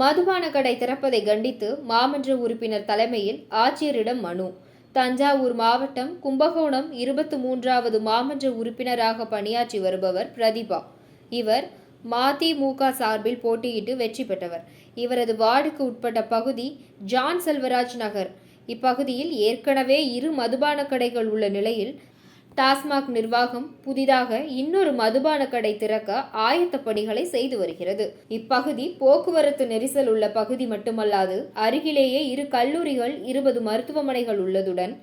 மதுபான கடை திறப்பதை கண்டித்து மாமன்ற உறுப்பினர் தலைமையில் ஆட்சியரிடம் மனு. தஞ்சாவூர் மாவட்டம் கும்பகோணம் இருபத்தி மூன்றாவது மாமன்ற உறுப்பினராக பணியாற்றி வருபவர் பிரதிபா. இவர் மதிமுக சார்பில் போட்டியிட்டு வெற்றி பெற்றவர். இவரது வார்டுக்கு உட்பட்ட பகுதி ஜான் செல்வராஜ் நகர். இப்பகுதியில் ஏற்கனவே இரு மதுபான கடைகள் உள்ள நிலையில் டாஸ்மாக் நிர்வாகம் புதிதாக இன்னொரு மதுபான கடை திறக்க ஆயத்த பணிகளை செய்து வருகிறது. இப்பகுதி போக்குவரத்து நெரிசல் உள்ள பகுதி மட்டுமல்லாது அருகிலேயே இரு கல்லூரிகள் இருபது மருத்துவமனைகள் உள்ளதுடன்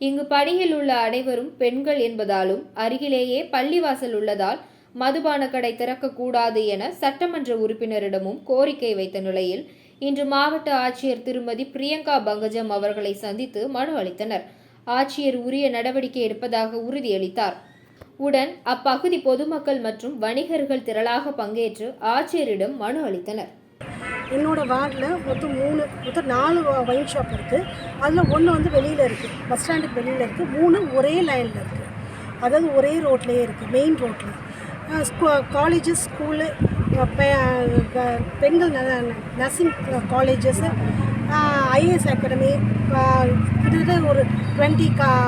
இங்கு பணியில் உள்ள அனைவரும் பெண்கள் என்பதாலும் அருகிலேயே பள்ளிவாசல் உள்ளதால் மதுபான கடை திறக்கக்கூடாது என சட்டமன்ற உறுப்பினரிடமும் கோரிக்கை வைத்த நிலையில் இன்று மாவட்ட ஆட்சியர் திருமதி பிரியங்கா பங்கஜம் அவர்களை சந்தித்து மனு அளித்தனர். ஆட்சியர் உரிய நடவடிக்கை எடுப்பதாக உறுதியளித்தார். உடன் அப்பகுதி பொதுமக்கள் மற்றும் வணிகர்கள் திரளாக பங்கேற்று ஆட்சியரிடம் மனு அளித்தனர். என்னோட வார்டில் மொத்தம் மூணு மொத்தம் நாலு ஒயின் ஷாப் இருக்குது அதில் ஒன்று வந்து வெளியில் இருக்குது பஸ் ஸ்டாண்டுக்கு வெளியில் இருக்குது மூணு ஒரே லைனில் இருக்குது அதாவது ஒரே ரோட்லேயே இருக்குது மெயின் ரோட்டில் காலேஜஸ் ஸ்கூலு பெண்கள் நர்சிங் காலேஜஸ் ஐஏஎஸ் அகாடமி கிட்டத்தட்ட ஒரு டுவெண்ட்டி கா